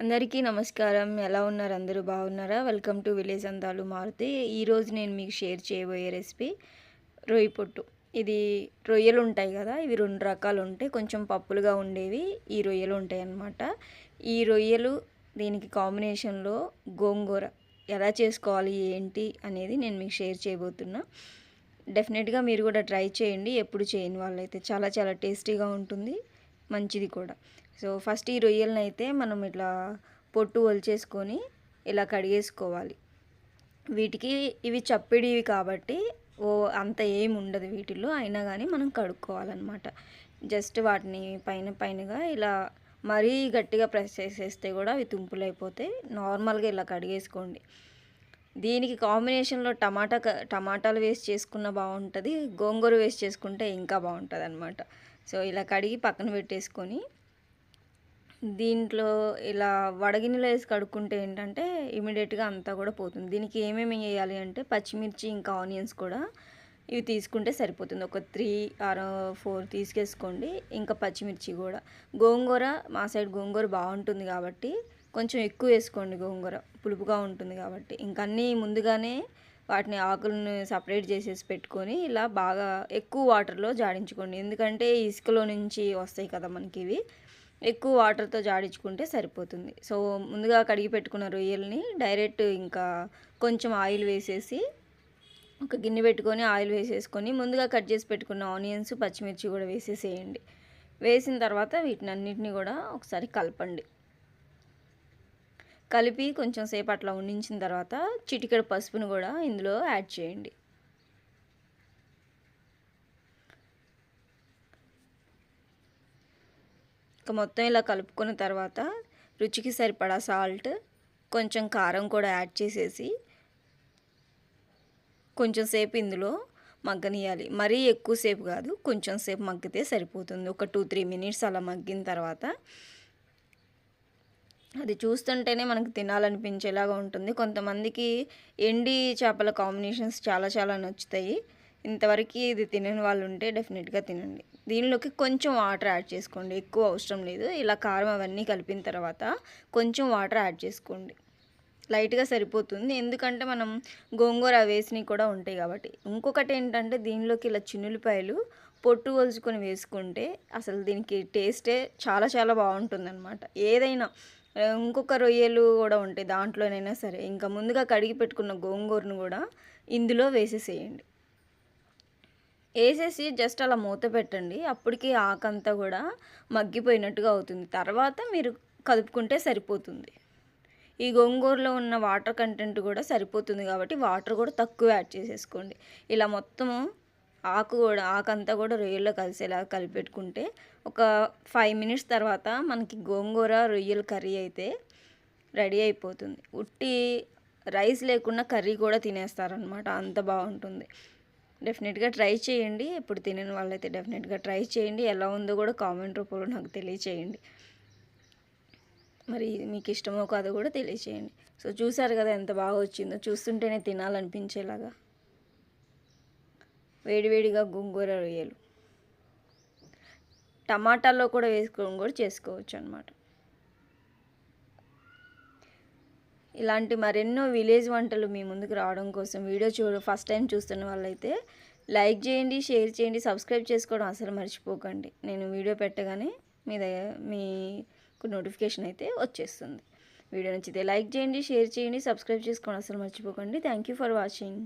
అందరికీ నమస్కారం. ఎలా ఉన్నారు? అందరూ బాగున్నారా? వెల్కమ్ టు విలేజ్ అందాలు మారుతి ఈరోజు నేను మీకు షేర్ చేయబోయే రెసిపీ రొయ్యి పొట్టు. ఇది రొయ్యలు ఉంటాయి కదా ఇవి రెండు రకాలు ఉంటాయి కొంచెం పప్పులుగా ఉండేవి ఈ రొయ్యలు ఉంటాయి అన్నమాట ఈ రొయ్యలు దీనికి కాంబినేషన్లో గోంగూర ఎలా చేసుకోవాలి ఏంటి అనేది నేను మీకు షేర్ చేయబోతున్నా. డెఫినెట్గా మీరు కూడా ట్రై చేయండి. ఎప్పుడు చేయని వాళ్ళైతే చాలా చాలా టేస్టీగా ఉంటుంది. మంచిది కూడా. సో ఫస్ట్ ఈ రొయ్యలను అయితే మనం ఇట్లా పొట్టు ఒలిచేసుకొని ఇలా కడిగేసుకోవాలి. వీటికి ఇవి చప్పిడివి కాబట్టి ఓ అంత ఏమి ఉండదు వీటిల్లో అయినా కానీ మనం కడుక్కోవాలన్నమాట. జస్ట్ వాటిని పైన పైనగా ఇలా మరీ గట్టిగా ప్రెస్ చేసేస్తే కూడా అవి తుంపులు అయిపోతాయి నార్మల్గా ఇలా కడిగేసుకోండి. దీనికి కాంబినేషన్లో టమాటా టమాటాలు వేస్ట్ చేసుకున్న బాగుంటుంది గోంగూర వేస్ట్ చేసుకుంటే ఇంకా బాగుంటుంది అనమాట సో ఇలా కడిగి పక్కన పెట్టేసుకొని దీంట్లో ఇలా వడగిన్నెలో వేసి కడుక్కుంటే ఏంటంటే ఇమీడియట్గా అంతా కూడా పోతుంది. దీనికి ఏమేమి వేయాలి అంటే పచ్చిమిర్చి ఇంకా ఆనియన్స్ కూడా ఇవి తీసుకుంటే సరిపోతుంది. ఒక త్రీ ఆర్ ఫోర్ తీసుకేసుకోండి. ఇంకా పచ్చిమిర్చి కూడా. గోంగూర మా సైడ్ గోంగూర బాగుంటుంది కాబట్టి కొంచెం ఎక్కువ వేసుకోండి గోంగూర. పులుపుగా ఉంటుంది కాబట్టి. ఇంకన్నీ ముందుగానే వాటిని ఆకులను సపరేట్ చేసేసి పెట్టుకొని ఇలా బాగా ఎక్కువ వాటర్లో జాడించుకోండి. ఎందుకంటే ఇసుకలో నుంచి వస్తాయి కదా మనకి ఇవి. ఎక్కువ వాటర్తో జాడించుకుంటే సరిపోతుంది. సో ముందుగా కడిగి పెట్టుకున్న రొయ్యల్ని డైరెక్ట్ ఇంకా కొంచెం ఆయిల్ వేసేసి ఒక గిన్నె పెట్టుకొని ఆయిల్ వేసేసుకొని ముందుగా కట్ చేసి పెట్టుకున్న ఆనియన్స్ పచ్చిమిర్చి కూడా వేసేసేయండి. వేసిన తర్వాత వీటిని అన్నిటిని కూడా ఒకసారి కలపండి. కలిపి కొంచెం సేపు అట్లా ఉండించిన తర్వాత చిటికెడు పసుపును కూడా ఇందులో యాడ్ చేయండి. ఇంకా మొత్తం ఇలా కలుపుకున్న తర్వాత రుచికి సరిపడా సాల్ట్ కొంచెం కారం కూడా యాడ్ చేసేసి కొంచెం సేపు ఇందులో మగ్గనియాలి. మరీ ఎక్కువసేపు కాదు కొంచెం సేపు మగ్గితే సరిపోతుంది. ఒక టూ త్రీ మినిట్స్ అలా మగ్గిన తర్వాత అది చూస్తుంటేనే మనకు తినాలనిపించేలాగా ఉంటుంది. కొంతమందికి ఎండి చేపల కాంబినేషన్స్ చాలా చాలా నచ్చుతాయి. ఇంతవరకు ఇది తినని వాళ్ళు ఉంటే డెఫినెట్గా తినండి. దీనిలోకి కొంచెం వాటర్ యాడ్ చేసుకోండి. ఎక్కువ అవసరం లేదు. ఇలా కారం అవన్నీ కలిపిన తర్వాత కొంచెం వాటర్ యాడ్ చేసుకోండి. లైట్గా సరిపోతుంది. ఎందుకంటే మనం గోంగూర వేసినవి కూడా ఉంటాయి కాబట్టి. ఇంకొకటి ఏంటంటే దీనిలోకి ఇలా చిన్నులపాయలు పొట్టు వలుచుకొని వేసుకుంటే అసలు దీనికి టేస్టే చాలా చాలా బాగుంటుంది అనమాట ఏదైనా ఇంకొక రొయ్యలు కూడా ఉంటాయి దాంట్లోనైనా సరే. ఇంకా ముందుగా కడిగి పెట్టుకున్న గోంగూరను కూడా ఇందులో వేసేసేయండి. వేసేసి జస్ట్ అలా మూత పెట్టండి. అప్పటికి ఆకంతా కూడా మగ్గిపోయినట్టుగా అవుతుంది. తర్వాత మీరు కదుపుకుంటే సరిపోతుంది. ఈ గోంగూరలో ఉన్న వాటర్ కంటెంట్ కూడా సరిపోతుంది కాబట్టి వాటర్ కూడా తక్కువ యాడ్ చేసేసుకోండి. ఇలా మొత్తము ఆకు కూడా ఆకంతా కూడా రొయ్యల్లో కలిసేలా కలిపెట్టుకుంటే ఒక ఫైవ్ మినిట్స్ తర్వాత మనకి గోంగూర రొయ్యల కర్రీ అయితే రెడీ అయిపోతుంది. ఉట్టి రైస్ లేకుండా కర్రీ కూడా తినేస్తారనమాట అంత బాగుంటుంది. డెఫినెట్గా ట్రై చేయండి. ఇప్పుడు తినని వాళ్ళైతే డెఫినెట్గా ట్రై చేయండి. ఎలా ఉందో కూడా కామెంట్ రూపంలో నాకు తెలియచేయండి. మరి మీకు ఇష్టమో కాదో కూడా తెలియచేయండి. సో చూసారు కదా ఎంత బాగా వచ్చిందో. చూస్తుంటేనే తినాలనిపించేలాగా. వేడివేడిగా గోంగూర రొయ్యలు. టమాటాల్లో కూడా వేసుకొని కూడా చేసుకోవచ్చు అనమాట ఇలాంటి మరెన్నో విలేజ్ వంటలు మీ ముందుకు రావడం కోసం వీడియో చూడ ఫస్ట్ టైం చూస్తున్న వాళ్ళైతే లైక్ చేయండి షేర్ చేయండి సబ్స్క్రైబ్ చేసుకోవడం అసలు మర్చిపోకండి. నేను వీడియో పెట్టగానే మీ దగ్గర మీకు నోటిఫికేషన్ అయితే వచ్చేస్తుంది. వీడియో నచ్చితే లైక్ చేయండి షేర్ చేయండి సబ్స్క్రైబ్ చేసుకోవడం అసలు మర్చిపోకండి. Thank you for watching.